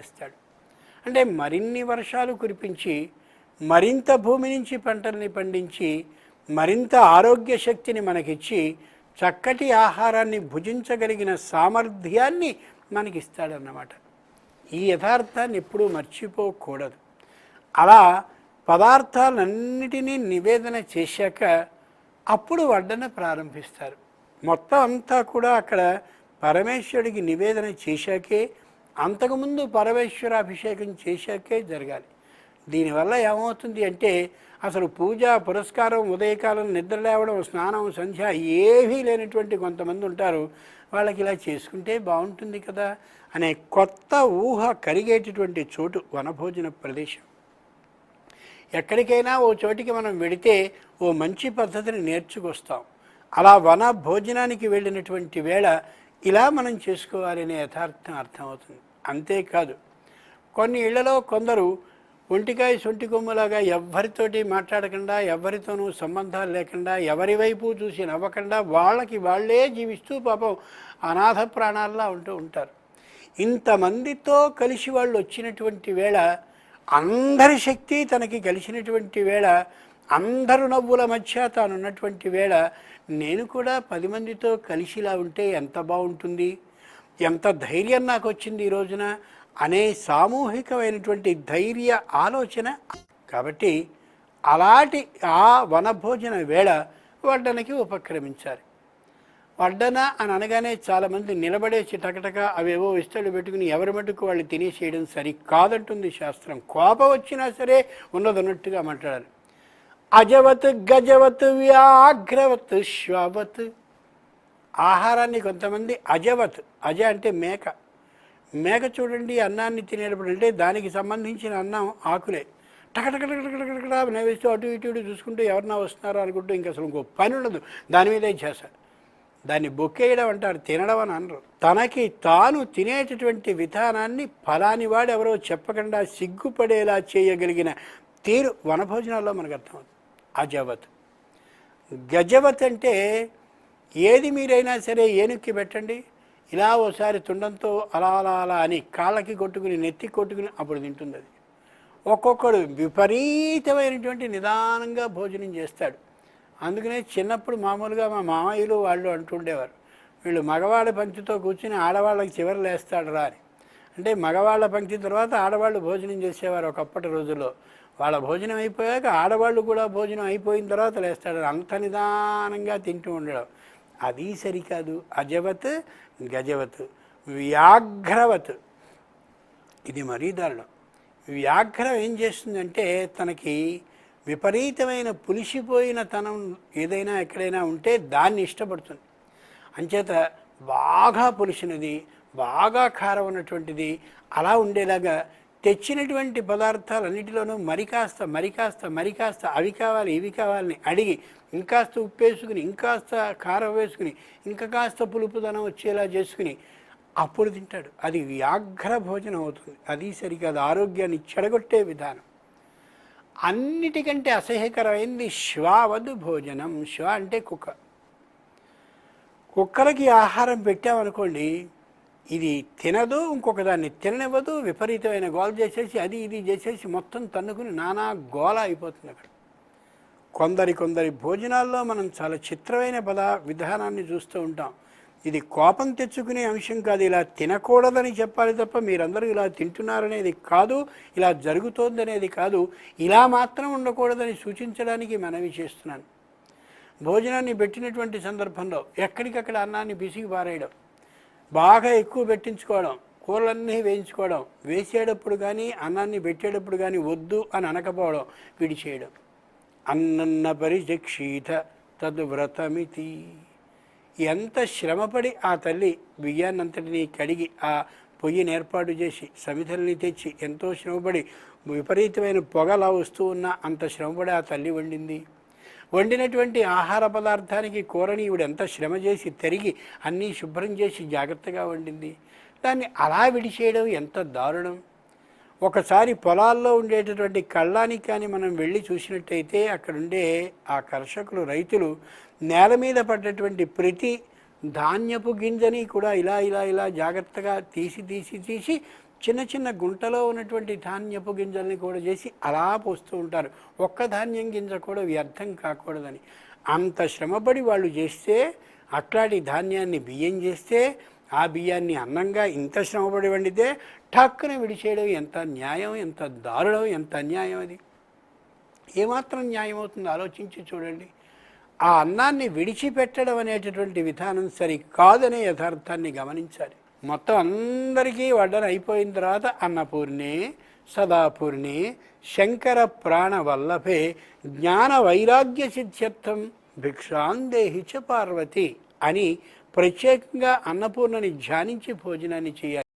చేస్తాడు. అంటే మరిన్ని వర్షాలు కురిపించి మరింత భూమి నుంచి పంటల్ని పండించి మరింత ఆరోగ్య శక్తిని మనకిచ్చి చక్కటి ఆహారాన్ని భుజించగలిగిన సామర్థ్యాన్ని మనకిస్తాడన్నమాట. ఈ యథార్థాన్ని ఎప్పుడూ మర్చిపోకూడదు. అలా పదార్థాలన్నిటినీ నివేదన చేశాక అప్పుడు వడ్డన ప్రారంభిస్తారు. మొత్తం అంతా కూడా అక్కడ పరమేశ్వరుడికి నివేదన చేశాకే అంతకుముందు పరమేశ్వర అభిషేకం చేశాకే జరగాలి. దీనివల్ల ఏమవుతుంది అంటే అసలు పూజ పురస్కారం ఉదయకాలం నిద్ర లేవడం స్నానం సంధ్య ఏవీ లేనటువంటి కొంతమంది ఉంటారు. వాళ్ళకి ఇలా చేసుకుంటే బాగుంటుంది కదా అనే కొత్త ఊహ కరిగేటటువంటి చోటు వనభోజన ప్రదేశం. ఎక్కడికైనా ఓ చోటికి మనం వెడితే ఓ మంచి పద్ధతిని నేర్చుకొస్తాం. అలా వన భోజనానికి వెళ్ళినటువంటి వేళ ఇలా మనం చేసుకోవాలనే యథార్థం అర్థమవుతుంది. అంతేకాదు. కొన్ని ఇళ్ళలో కొందరు ఒంటికాయ సొంటి కొమ్ములాగా ఎవ్వరితోటి మాట్లాడకుండా ఎవరితోనూ సంబంధాలు లేకుండా ఎవరి వైపు చూసి నవ్వకుండా వాళ్ళకి వాళ్ళే జీవిస్తూ పాపం అనాథ ప్రాణాల్లా ఉంటూ ఉంటారు. ఇంతమందితో కలిసి వాళ్ళు వచ్చినటువంటి వేళ అందరి శక్తి తనకి కలిసినటువంటి వేళ అందరు నవ్వుల మధ్య తానున్నటువంటి వేళ నేను కూడా పది మందితో కలిసిలా ఉంటే ఎంత బాగుంటుంది? ఎంత ధైర్యం నాకు వచ్చింది ఈ రోజున అనే సామూహికమైనటువంటి ధైర్య ఆలోచన. కాబట్టి అలాంటి ఆ వనభోజన వేళ వడ్డనకి ఉపక్రమించాలి. వడ్డన అని అనగానే చాలామంది నిలబడేసి టకటక అవేవో ఇస్తలు పెట్టుకుని ఎవరి మటుకు వాళ్ళు తినేసేయడం సరి కాదంటుంది శాస్త్రం. కోపం వచ్చినా సరే ఉన్నదన్నట్టుగా మాట్లాడాలి. అజవత్ గజవత్ వ్యాఘ్రవత్ శ్వవత్. ఆహారాన్ని కొంతమంది అజవత్ అజ అంటే మేక. మేక చూడండి అన్నాన్ని తినేటప్పుడు అంటే దానికి సంబంధించిన అన్నం ఆకులే. టకటకటకటకటకట నవ్వేస్తూ అటు ఇటు ఇటు చూసుకుంటూ ఎవరన్నా వస్తున్నారో అనుకుంటూ ఇంకా అసలు ఇంకో పని ఉండదు. దాని మీదే చేస్తారు? దాన్ని బొక్కేయడం అంటారు తినడం అని అనరు. తనకి తాను తినేటటువంటి విధానాన్ని ఫలాని వాడు ఎవరో చెప్పకుండా సిగ్గుపడేలా చేయగలిగిన తీరు వనభోజనాల్లో మనకు అర్థమవుతుంది. అజవత్. గజవత్ అంటే ఏది మీరైనా సరే ఏనుక్కి పెట్టండి. ఇలా ఓసారి తుండంతో అలా అలా అలా అని కాళ్ళకి కొట్టుకుని నెత్తి కొట్టుకుని అప్పుడు తింటుంది అది. ఒక్కొక్కడు విపరీతమైనటువంటి నిదానంగా భోజనం చేస్తాడు. అందుకనే చిన్నప్పుడు మామూలుగా మా మామయ్యలు వాళ్ళు అంటుండేవారు వీళ్ళు మగవాళ్ళ పంక్తితో కూర్చుని ఆడవాళ్ళకి చివరి లేస్తాడు రా అని. అంటే మగవాళ్ళ పంక్తి తర్వాత ఆడవాళ్ళు భోజనం చేసేవారు ఒకప్పటి రోజుల్లో. వాళ్ళ భోజనం అయిపోయాక ఆడవాళ్ళు కూడా భోజనం అయిపోయిన తర్వాత లేస్తాడు. అంత నిదానంగా తింటూ ఉండడం. అది సరికాదు. అజవత్ గజవత్ వ్యాఘ్రవత్. ఇది మరీ దారుణం. వ్యాఘ్రం ఏం చేస్తుందంటే తనకి విపరీతమైన పులిసిపోయిన తనం ఏదైనా ఎక్కడైనా ఉంటే దాన్ని ఇష్టపడుతుంది. అంచేత బాగా పులిసినది బాగా కారం ఉన్నటువంటిది అలా ఉండేలాగా తెచ్చినటువంటి పదార్థాలన్నిటిలోనూ మరి కాస్త మరి కాస్త మరి కాస్త అవి కావాలి ఇవి కావాలని అడిగి ఇంకాస్త ఉప్పు వేసుకుని ఇంకాస్త కారం వేసుకుని ఇంకా కాస్త పులుపుదనం వచ్చేలా చేసుకుని అప్పుడు తింటాడు. అది వ్యాఘ్ర భోజనం అవుతుంది. అది సరికాదు. ఆరోగ్యాన్ని చెడగొట్టే విధానం. అన్నిటికంటే అసహ్యకరమైంది శ్వావదు భోజనం. శ్వ అంటే కుక్క. కుక్కలకి ఆహారం పెట్టామనుకోండి ఇది తినదు ఇంకొక దాన్ని తిననివ్వదు విపరీతమైన గోల చేసేసి అది ఇది చేసేసి మొత్తం తన్నుకుని నానా గోల అయిపోతుంది అక్కడ. కొందరి కొందరి భోజనాల్లో మనం చాలా చిత్రమైన పద విధానాన్ని చూస్తూ ఉంటాం. ఇది కోపం తెచ్చుకునే అంశం కాదు ఇలా తినకూడదని చెప్పాలి తప్ప మీరందరూ ఇలా తింటున్నారనేది కాదు ఇలా జరుగుతోందనేది కాదు ఇలా మాత్రం ఉండకూడదని సూచించడానికి మనవి చేస్తున్నాను. భోజనాన్ని పెట్టినటువంటి సందర్భంలో ఎక్కడికక్కడ అన్నాన్ని బిసిగి పారేయడం. బాగా ఎక్కువ పెట్టించుకోవడం కూరలన్నీ వేయించుకోవడం వేసేటప్పుడు కానీ అన్నాన్ని పెట్టేటప్పుడు కానీ వద్దు అని అనకపోవడం విడిచేయడం అన్నన్న పరిచక్షీత తద్వ్రతమితి. ఎంత శ్రమపడి ఆ తల్లి బియ్యాన్నంతటినీ కడిగి ఆ పొయ్యిని ఏర్పాటు చేసి సమితల్ని తెచ్చి ఎంతో శ్రమపడి విపరీతమైన పొగలా వస్తూ ఉన్న అంత శ్రమపడి ఆ తల్లి వండింది. వండినటువంటి ఆహార పదార్థానికి కూరని ఈవిడ ఎంత శ్రమ చేసి తరిగి అన్నీ శుభ్రం చేసి జాగ్రత్తగా వండింది. దాన్ని అలా విడిచేయడం ఎంత దారుణం. ఒకసారి పొలాల్లో ఉండేటటువంటి కళ్ళానికి కానీ మనం వెళ్ళి చూసినట్టయితే అక్కడుండే ఆ కర్షకులు రైతులు నేల మీద పడ్డటువంటి ప్రతి ధాన్యపు గింజని కూడా ఇలా ఇలా ఇలా జాగ్రత్తగా తీసి తీసి తీసి చిన్న చిన్న గుంటలో ఉన్నటువంటి ధాన్యపు గింజల్ని కూడా చేసి అలా పోస్తూ ఉంటారు. ఒక్క ధాన్యం గింజ కూడా వ్యర్థం కాకూడదని. అంత శ్రమపడి వాళ్ళు చేస్తే అట్లాంటి ధాన్యాన్ని బియ్యం చేస్తే ఆ బియ్యాన్ని అన్నంగా ఇంత శ్రమపడి వండితే ఠక్కున విడిచేయడం ఎంత న్యాయం ఎంత దారుణం ఎంత అన్యాయం అది? ఏమాత్రం న్యాయం అవుతుంది? ఆలోచించి చూడండి. ఆ అన్నాన్ని విడిచిపెట్టడం అనేటటువంటి విధానం సరి కాదనే యథార్థాన్ని గమనించాలి. మొత్తం అందరికీ వడ్డన అయిపోయిన తర్వాత అన్నపూర్ణి సదాపూర్ణి శంకర ప్రాణ వల్లభే జ్ఞాన వైరాగ్య సిద్ధ్యర్థం భిక్షాందేహి చ పార్వతి అని ప్రత్యేకంగా అన్నపూర్ణని ధ్యానించి భోజనాన్ని చేయాలి.